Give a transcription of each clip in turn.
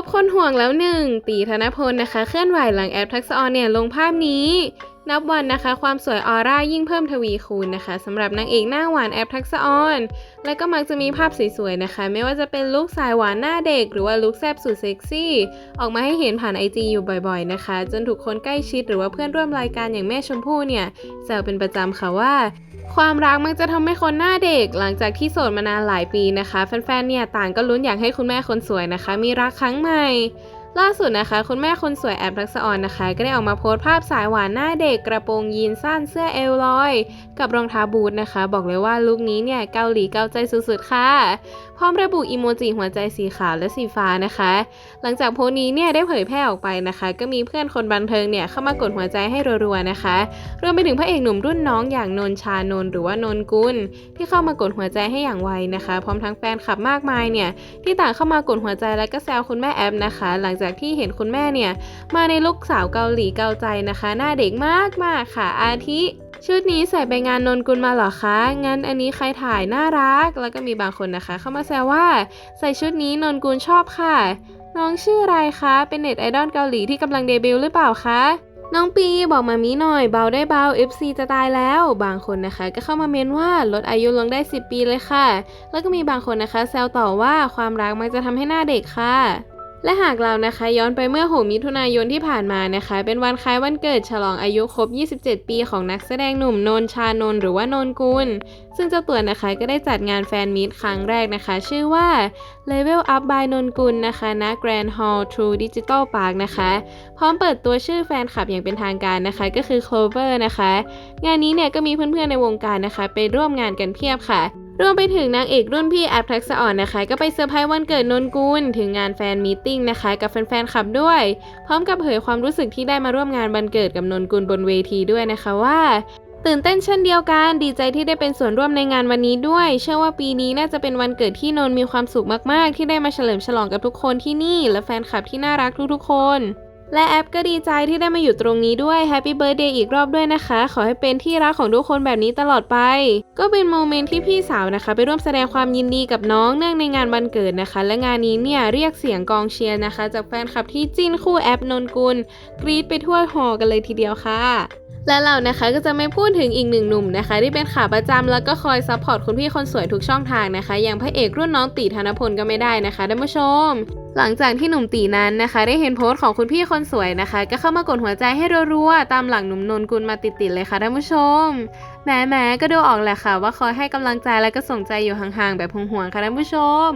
บคนห่วงแล้วหนึ่งตีธนพลนะคะ เคลื่อนไหวหลังแอปทักษออนเนี่ยลงภาพนี้ นับวันนะคะ ความสวยออร่ายิ่งเพิ่มทวีคูณนะคะสำหรับนางเอกหน้าหวานแอปทักษะออน และก็มักจะมีภาพสวยๆนะคะ ไม่ว่าจะเป็นลุคสายหวานหน้าเด็ก หรือว่าลุคแซบสุดเซ็กซี่ ออกมาให้เห็นผ่านไอจีอยู่บ่อยๆนะคะ จนถูกคนใกล้ชิดหรือว่าเพื่อนร่วมรายการอย่างแม่ชมพู่เนี่ยแซวเป็นประจำค่ะว่าความรักมักจะทำให้คนหน้าเด็ก หลังจากที่โสดมานานหลายปีนะคะ แฟนๆ เนี่ยต่างก็ลุ้นอยากให้คุณแม่คนสวยนะคะ มีรักครั้งใหม่ ล่าสุดนะคะ คุณแม่คนสวยแอบรักษออนนะคะ ก็ได้ออกมาโพสต์ภาพสายหวานหน้าเด็กกระโปรงยีนสั้นเสื้อเอลลอย กับรองเท้าบูทนะคะ บอกเลยว่าลุคนี้เนี่ยเกาหลีเกาใจสุดๆค่ะพร้อมระบุอีโมจิหัวใจสีขาวและสีฟ้านะคะ หลังจากโพสต์นี้เนี่ยได้เผยแพร่ออกไปนะคะ ก็มีเพื่อนคนบันเทิงเนี่ยเข้ามากดหัวใจให้รัวๆนะคะ รวมไปถึงพระเอกหนุ่มรุ่นน้องอย่างนนชานนท์หรือว่านนกุลที่เข้ามากดหัวใจให้อย่างไวนะคะ พร้อมทั้งแฟนคลับมากมายเนี่ยที่ต่างเข้ามากดหัวใจและก็แซวคุณแม่แอปนะคะ หลังจากที่เห็นคุณแม่เนี่ยมาในลุคสาวเกาหลีเกาใจนะคะ หน้าเด็กมากๆค่ะอาทิ ชุดนี้ใส่ไปงานนนกุลมาเหรอคะ งั้นอันนี้ใครถ่ายน่ารัก แล้วก็มีบางคนนะคะ เข้ามาแซวว่า ใส่ชุดนี้นนกุลชอบค่ะ น้องชื่ออะไรคะ เป็นเน็ตไอดอลเกาหลีที่กำลังเดบิวต์หรือเปล่าคะ น้องปีบอกมามีหน่อยเบาได้เบา FC จะตายแล้ว บางคนนะคะ ก็เข้ามาเมนว่าลดอายุลงได้ 10 ปีเลยค่ะ แล้วก็มีบางคนนะคะ แซวต่อว่าความรักมักจะทำให้หน้าเด็กค่ะ และหากเรานะคะย้อนไปเมื่อ 6 มิถุนายนที่ผ่านมานะคะ เป็นวันคล้ายวันเกิดฉลองอายุครบ 27 ปีของนักแสดงหนุ่มนนชานนหรือว่านนกุล ซึ่งเจ้าตัวนะคะก็ได้จัดงานแฟนมีตครั้งแรกนะคะ ชื่อว่า Level Up by นนกุลนะคะณ Grand Hall True Digital Park นะคะ พร้อมเปิดตัวชื่อแฟนคลับอย่างเป็นทางการนะคะก็คือ Clover นะคะ งานนี้เนี่ยก็มีเพื่อนๆในวงการนะคะ ไปร่วมงานกันเพียบค่ะ รวมไปถึงนางเอกรุ่นพี่แอปทักษะอ่อนนะคะ ก็ไปเซอร์ไพรส์วันเกิดนนกุลถึงงานแฟนมีตติ้งนะคะ กับแฟนๆคลับด้วย พร้อมกับเผยความรู้สึกที่ได้มาร่วมงานวันเกิดกับนนกุลบนเวทีด้วยนะคะว่าตื่นเต้นเช่นเดียวกัน ดีใจที่ได้เป็นส่วนร่วมในงานวันนี้ด้วย เชื่อว่าปีนี้น่าจะเป็นวันเกิดที่นนมีความสุขมากๆ ที่ได้มาเฉลิมฉลองกับทุกคนที่นี่ และแฟนคลับที่น่ารักทุกๆคน และแอปก็ดีใจที่ได้มาอยู่ตรงนี้ด้วยแฮปปี้เบิร์ a เดย์อีกรอบด้วยนะคะ ขอให้เป็นที่รักของทุกคนแบบนี้ตลอดไป ก็เป็นโมเมนต์ที่พี่สาวนะคะ ไปร่วมแสดงความยินดีกับน้องเนื่องในงานวันเกิดนะคะ และงานนี้เนี่ยเรียกเสียงกองเชียร์นะคะ จากแฟนคลับที่จิ้นคู่แอปนนกุล กรี๊ดไปทั่วหอกันเลยทีเดียวค่ะและเรานะคะก็จะไม่พูดถึงอีกหนึ่งหนุ่มนะคะ ที่เป็นขาประจำแล้วก็คอยซัพพอร์ตคุณพี่คนสวยทุกช่องทางนะคะ อย่างพระเอกรุ่นน้องตีธนพลก็ไม่ได้นะคะท่านผู้ชม หลังจากที่หนุ่มตีนั้นนะคะ ได้เห็นโพสต์ของคุณพี่คนสวยนะคะ ก็เข้ามากดหัวใจให้รัวๆตามหลังหนุ่มนนกุลมาติดๆเลยค่ะท่านผู้ชมแหมๆก็ดูออกแหละค่ะ ว่าคอยให้กำลังใจและก็ส่งใจอยู่ห่างๆแบบห่วงๆค่ะท่านผู้ชม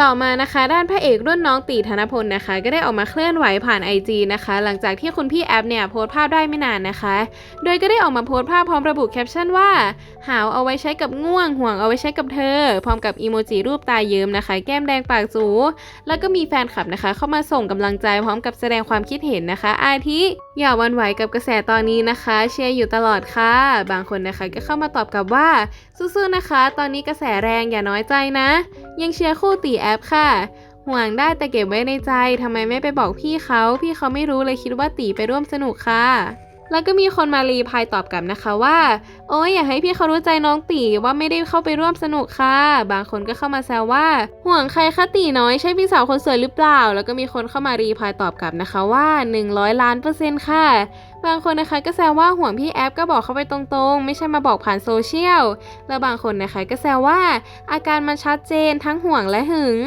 ต่อมานะคะด้านพระเอกรุ่นน้องตีธนพลนะคะ ก็ได้ออกมาเคลื่อนไหวผ่าน IG นะคะ หลังจากที่คุณพี่แอปเนี่ยโพสต์ภาพได้ไม่นานนะคะ โดยก็ได้ออกมาโพสต์ภาพพร้อมระบุแคปชั่นว่า หาวเอาไว้ใช้กับง่วง ห่วงเอาไว้ใช้กับเธอ พร้อมกับอีโมจิรูปตาเยิ้มนะคะ แก้มแดงปากจู แล้วก็มีแฟนคลับนะคะ เข้ามาส่งกำลังใจพร้อมกับแสดงความคิดเห็นนะคะ อาทิอย่าวันไหวกับกระแสตอนนี้นะคะ เชียร์อยู่ตลอดค่ะ บางคนนะคะก็เข้ามาตอบกลับว่าสู้ๆนะคะ ตอนนี้กระแสแรงอย่าน้อยใจนะ ยังเชียร์คู่ตีแอปค่ะ ห่วงได้แต่เก็บไว้ในใจทำไมไม่ไปบอกพี่เขา พี่เขาไม่รู้เลยคิดว่าตีไปร่วมสนุกค่ะ แล้วก็มีคนมารีพายตอบกลับนะคะว่า โอ้ยอยากให้พี่เขารู้ใจน้องตีว่าไม่ได้เข้าไปร่วมสนุกค่ะ บางคนก็เข้ามาแซวว่า ห่วงใครคะตีน้อยใช่พี่สาวคนสวยหรือเปล่า แล้วก็มีคนเข้ามารีพายตอบกลับนะคะว่า 100 ล้านเปอร์เซ็นต์ค่ะบางคนนะคะก็แซวว่าห่วงพี่แอปก็บอกเขาไปตรงๆ ไม่ใช่มาบอกผ่านโซเชียล แล้วบางคนนะคะก็แซวว่า อาการมันชัดเจนทั้งห่วงและหึง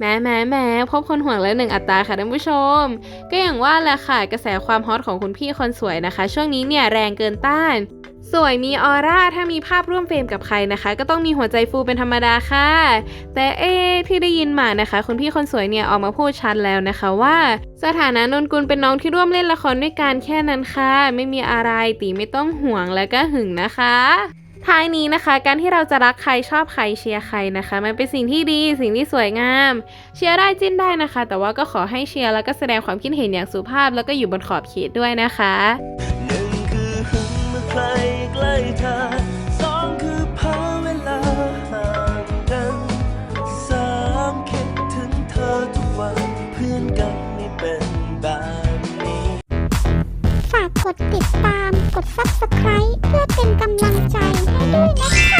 แม้แม้แม้พบคนห่วงแล้วหนึ่งอัตราค่ะท่านผู้ชม ก็อย่างว่าแหละค่ะกระแสความฮอตของคุณพี่คนสวยนะคะ ช่วงนี้เนี่ยแรงเกินต้าน สวยมีออร่าถ้ามีภาพร่วมเฟรมกับใครนะคะ ก็ต้องมีหัวใจฟูเป็นธรรมดาค่ะ แต่เอ๊ที่ได้ยินมานะคะ คุณพี่คนสวยเนี่ยออกมาพูดชัดแล้วนะคะว่า สถานะนนกุลเป็นน้องที่ร่วมเล่นละครด้วยกันแค่นั้นค่ะ ไม่มีอะไรตีไม่ต้องห่วงแล้วก็หึงนะคะ ท้ายนี้นะคะ การที่เราจะรักใครชอบใครเชียร์ใครนะคะ มันเป็นสิ่งที่ดีสิ่งที่สวยงาม เชียร์ได้จิ้นได้นะคะ แต่ว่าก็ขอให้เชียร์แล้วก็แสดงความคิดเห็นอย่างสุภาพ แล้วก็อยู่บนขอบเขตด้วยนะคะหนึ่งคือหึงเมื่อใครใกล้เธอสองคือพอเวลาห่างกันสามคิดถึงเธอทุกวันเพื่อนกันไม่เป็นแบบนี้ฝากกดติดตามกด subscribe เพื่อเป็นกำลังใจ Música